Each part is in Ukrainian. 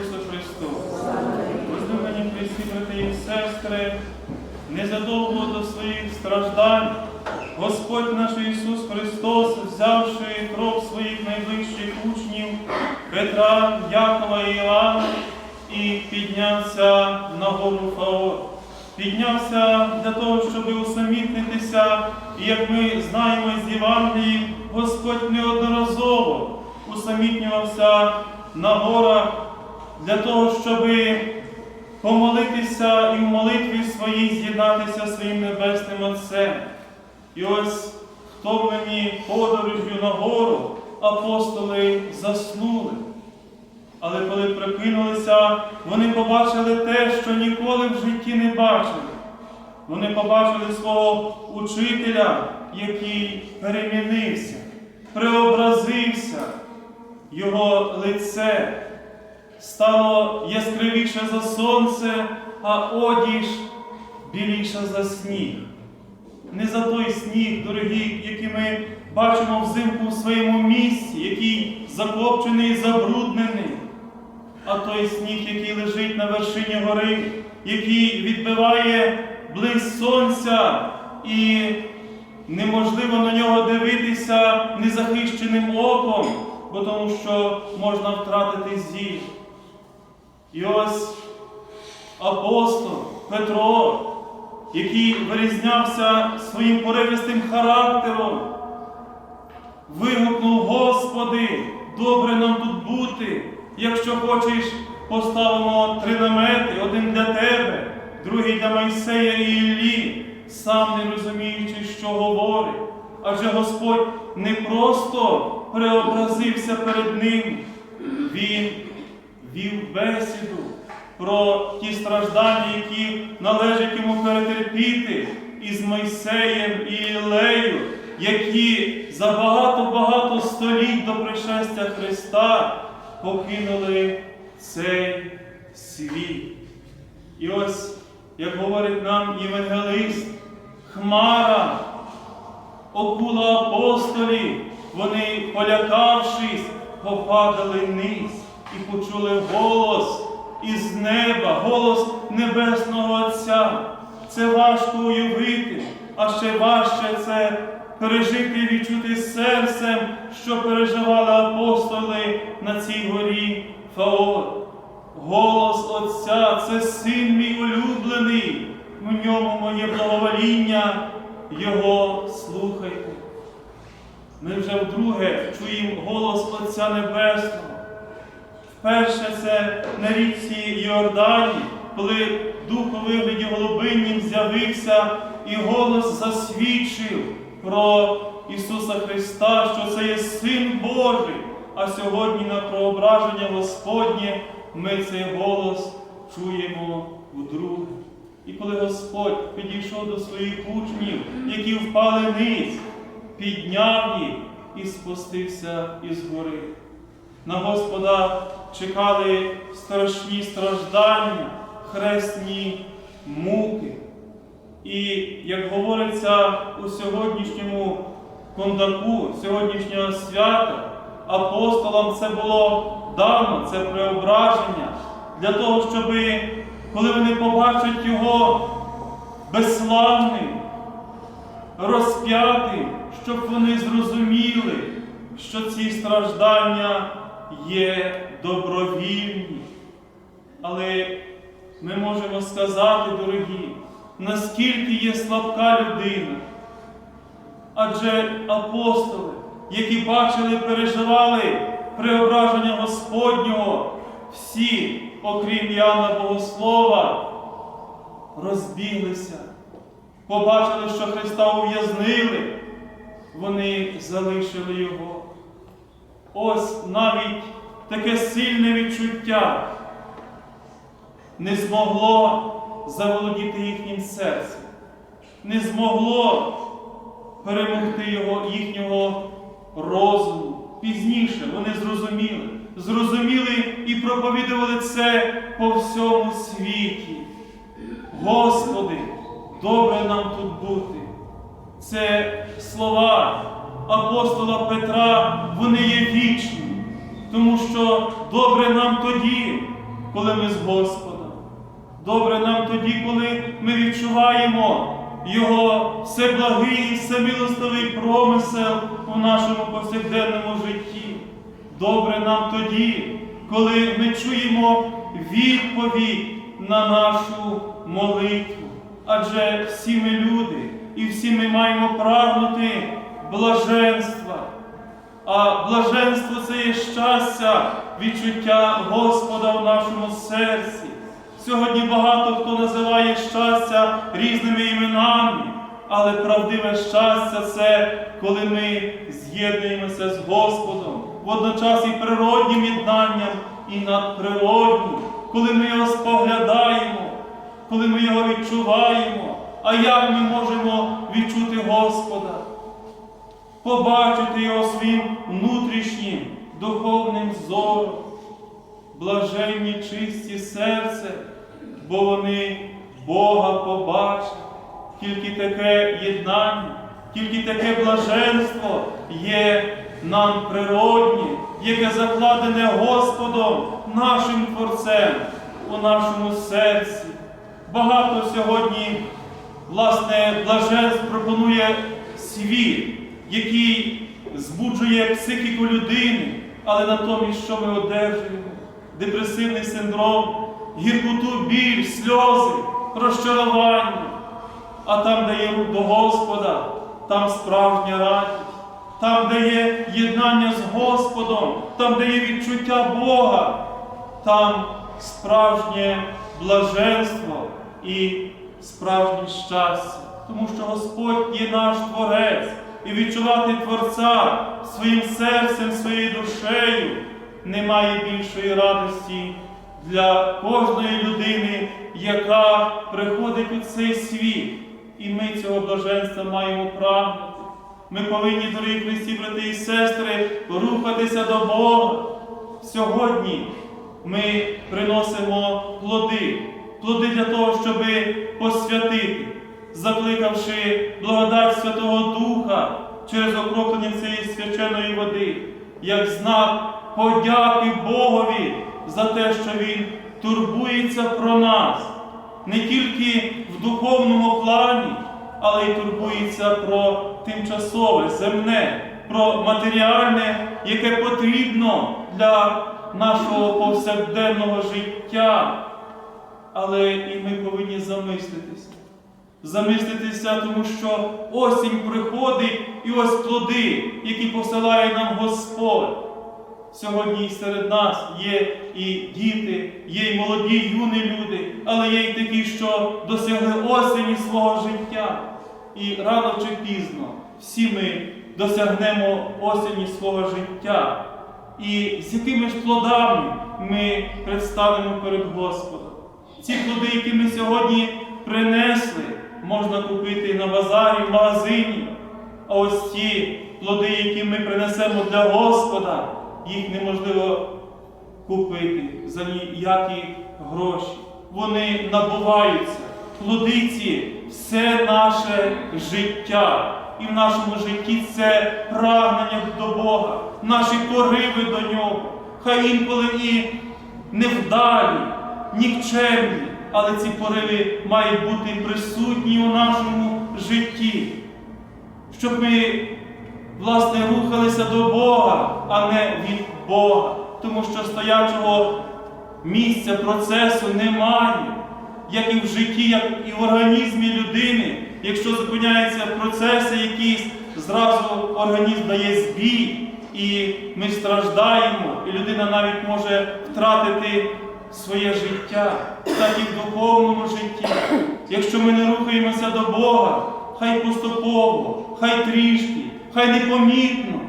Ісусу Христу! Возлюблені Христі, брати і сестри, незадовго до своїх страждань Господь наш Ісус Христос, взявши кров своїх найближчих учнів Петра, Якова і Іоанна, і піднявся на гору Фаор. Піднявся для того, щоб усамітнитися, і як ми знаємо з Євангелії, Господь неодноразово усамітнювався на горах для того, щоб помолитися і в молитві своїй з'єднатися своїм небесним Отцем. І ось втомлені подорожю на гору апостоли заснули. Але коли прокинулися, вони побачили те, що ніколи в житті не бачили. Вони побачили свого учителя, який перемінився, преобразився, його лице стало яскравіше за сонце, а одіж біліша за сніг. Не за той сніг, дорогі, який ми бачимо взимку в своєму місці, який закопчений і забруднений, а той сніг, який лежить на вершині гори, який відбиває блиск сонця, і неможливо на нього дивитися незахищеним оком, бо тому що можна втратити зір. І ось апостол Петро, який вирізнявся своїм поривистим характером, вигукнув, Господи, добре нам тут бути. Якщо хочеш, поставимо три намети, один для тебе, другий для Майсея і Іллі, сам не розуміючи, що говорить. Адже Господь не просто преобразився перед ним, Він вів бесіду про ті страждання, які належить йому перетерпіти із Мойсеєм і Ілею, які за багато-багато століть до пришестя Христа покинули цей світ. І ось, як говорить нам євангелист, Хмара, окула апостолів, вони, полякавшись, попадали низ і почули голос із неба, голос Небесного Отця. Це важко уявити, а ще важче це пережити і відчути серцем, що переживали апостоли на цій горі Фаор. Голос Отця це син мій улюблений, в ньому моє благовоління, Його слухайте. Ми вже вдруге чуємо голос Отця Небесного. Вперше це на річці Йордані, коли дух у вигляді голубиннім з'явився і голос засвідчив про Ісуса Христа, що це є Син Божий. А сьогодні на проображення Господнє ми цей голос чуємо вдруге. І коли Господь підійшов до своїх учнів, які впали низ, підняв їх і спустився із гори. На Господа чекали страшні страждання, хресні муки. І, як говориться у сьогоднішньому кондаку, сьогоднішнього свята, апостолам це було дано, це преображення, для того, щоб, коли вони побачать його безславним, розп'ятим, щоб вони зрозуміли, що ці страждання є добровільні. Але ми можемо сказати, дорогі, наскільки є слабка людина. Адже апостоли, які бачили, переживали преображення Господнього, всі, окрім Яна Богослова, розбіглися, побачили, що Христа ув'язнили, вони залишили Його. Ось навіть таке сильне відчуття не змогло заволодіти їхнім серцем, не змогло перемогти його, їхнього розуму. Пізніше вони зрозуміли, зрозуміли і проповідували це по всьому світі. Господи, добре нам тут бути. Це слова апостола Петра, вони є вічні. Тому що добре нам тоді, коли ми з Господом. Добре нам тоді, коли ми відчуваємо Його всеблагий всемилостивий промисел у нашому повсякденному житті. Добре нам тоді, коли ми чуємо відповідь на нашу молитву. Адже всі ми люди і всі ми маємо прагнути блаженства. А блаженство це є щастя, відчуття Господа в нашому серці. Сьогодні багато хто називає щастя різними іменами, але правдиве щастя це коли ми з'єднуємося з Господом, водночас і природнім єднанням, і надприроднім, коли ми його споглядаємо, коли ми його відчуваємо. А як ми можемо відчути Господа? Побачити його своїм внутрішнім духовним зором, блаженні чисті серце, бо вони Бога побачать. Тільки таке єднання, тільки таке блаженство є нам природні, яке закладене Господом, нашим Творцем у нашому серці. Багато сьогодні, власне, блаженств пропонує світ, який збуджує психіку людини, але натомість, що ми одержуємо? Депресивний синдром, гіркоту, біль, сльози, розчарування. А там, де є до Господа, там справжня радість, там, де є єднання з Господом, там, де є відчуття Бога, там справжнє блаженство і справжнє щастя. Тому що Господь є наш Творець, і відчувати Творця своїм серцем, своєю душею немає більшої радості для кожної людини, яка приходить у цей світ. І ми цього блаженства маємо прагнути. Ми повинні, дорогі Христі, брати і сестри, рухатися до Бога. Сьогодні ми приносимо плоди, плоди для того, щоб посвятити, закликавши благодать Святого Духа через окроплення цієї свяченої води, як знак подяки Богові за те, що Він турбується про нас не тільки в духовному плані, але й турбується про тимчасове, земне, про матеріальне, яке потрібно для нашого повсякденного життя. Але і ми повинні замислитися. Замислитися, тому що осінь приходить і ось плоди, які посилає нам Господь. Сьогодні серед нас є і діти, є і молоді, і юні люди, але є і такі, що досягли осені свого життя. І рано чи пізно всі ми досягнемо осені свого життя. І з якими ж плодами ми предстанемо перед Господом. Ці плоди, які ми сьогодні принесли, можна купити на базарі, в магазині. А ось ті плоди, які ми принесемо для Господа, їх неможливо купити за ніякі гроші. Вони набуваються. Плоди ці все наше життя. І в нашому житті це прагнення до Бога, наші пориви до Нього. Хай інколи і невдалі, нікчемні, але ці пориви мають бути присутні у нашому житті, щоб ми власне, рухалися до Бога, а не від Бога. Тому що стоячого місця, процесу немає, як і в житті, як і в організмі людини. Якщо зупиняються процеси якісь, зразу організм дає збій, і ми страждаємо, і людина навіть може втратити своє життя, так і в духовному житті. Якщо ми не рухаємося до Бога, хай поступово, хай трішки, хай непомітно,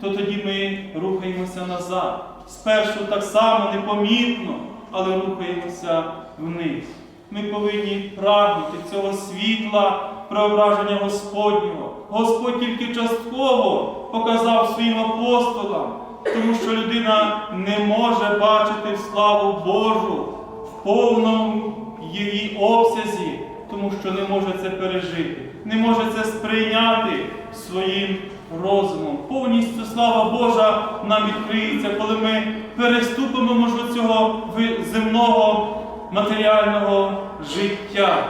то тоді ми рухаємося назад. Спершу так само непомітно, але рухаємося вниз. Ми повинні прагнути цього світла преображення Господнього. Господь тільки частково показав своїм апостолам, тому що людина не може бачити славу Божу в повному її обсязі, тому що не може це пережити, не може це сприйняти своїм розумом. Повністю слава Божа нам відкриється, коли ми переступимо, можливо, цього земного матеріального життя.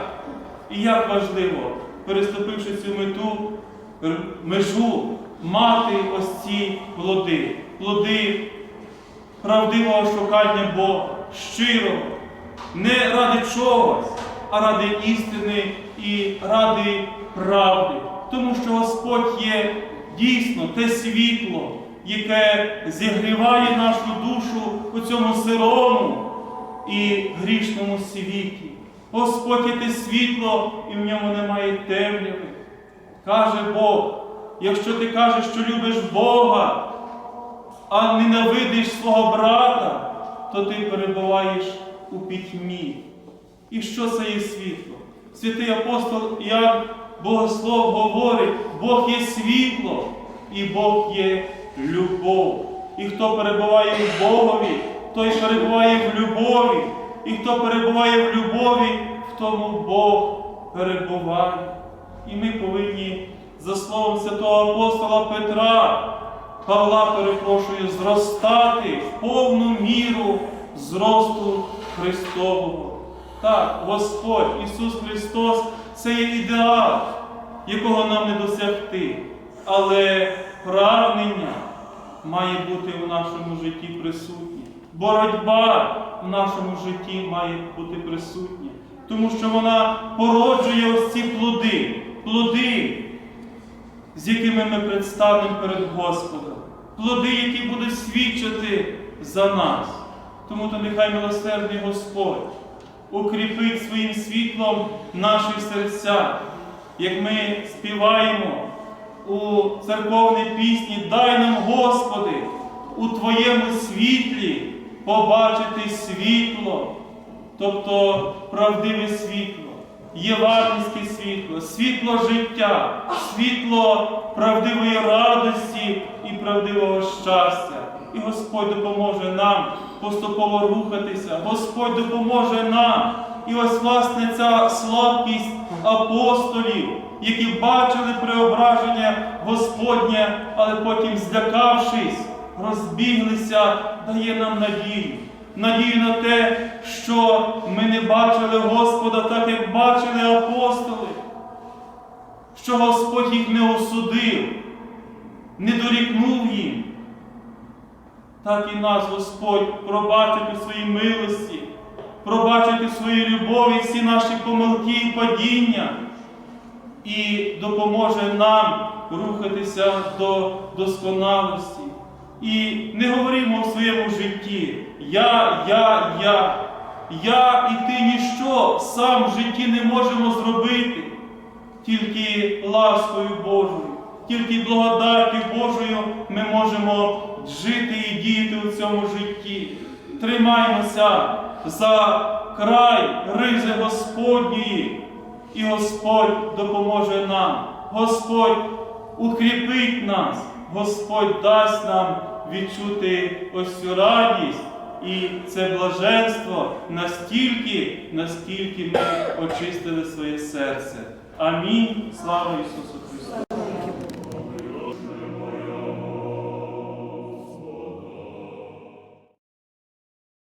І як важливо, переступивши цю мету, межу, мати ось ці плоди, плоди правдивого шукання Бога, щирого, не ради чогось, а ради істини і ради правди. Тому що Господь є дійсно те світло, яке зігріває нашу душу у цьому сирому і грішному світі. Господь є те світло, і в ньому немає темряви. Каже Бог, якщо ти кажеш, що любиш Бога, а ненавидиш свого брата, то ти перебуваєш у пітьмі. І що це є світло? Святий апостол Іоанн Богослов говорить, Бог є світло і Бог є любов. І хто перебуває в Богові, той перебуває в любові. І хто перебуває в любові, в тому Бог перебуває. І ми повинні, за словом святого апостола Петра, Павла, перепрошую, зростати в повну міру зросту Христового. Так, Господь Ісус Христос це є ідеал, якого нам не досягти. Але прагнення має бути в нашому житті присутнє. Боротьба в нашому житті має бути присутня, тому що вона породжує ось ці плоди, плоди, з якими ми предстанемо перед Господом, плоди, які будуть свідчити за нас. Тому то нехай милосердний Господь укріпить своїм світлом наші серця, як ми співаємо у церковній пісні, дай нам, Господи, у Твоєму світлі побачити світло, тобто правдиве світло, євангельське світло, світло життя, світло правдивої радості і правдивого щастя. І Господь допоможе нам поступово рухатися, Господь допоможе нам. І ось власне ця слабкість апостолів, які бачили преображення Господнє, але потім, злякавшись, розбіглися, дає нам надію. Надію на те, що ми не бачили Господа так, як бачили апостоли, що Господь їх не осудив, не дорікнув їм. Так і нас Господь пробачить у своїй милості, пробачить у своїй любові всі наші помилки і падіння і допоможе нам рухатися до досконалості. І не говоримо в своєму житті я, я, я. Я і ти ніщо сам в житті не можемо зробити, тільки ласкою Божою, тільки благодаттю Божою ми можемо жити і діяти у цьому житті. Тримаймося за край ризи Господньої, і Господь допоможе нам. Господь укріпить нас, Господь дасть нам відчути ось цю радість і це блаженство настільки, наскільки ми очистили своє серце. Амінь. Слава Ісусу!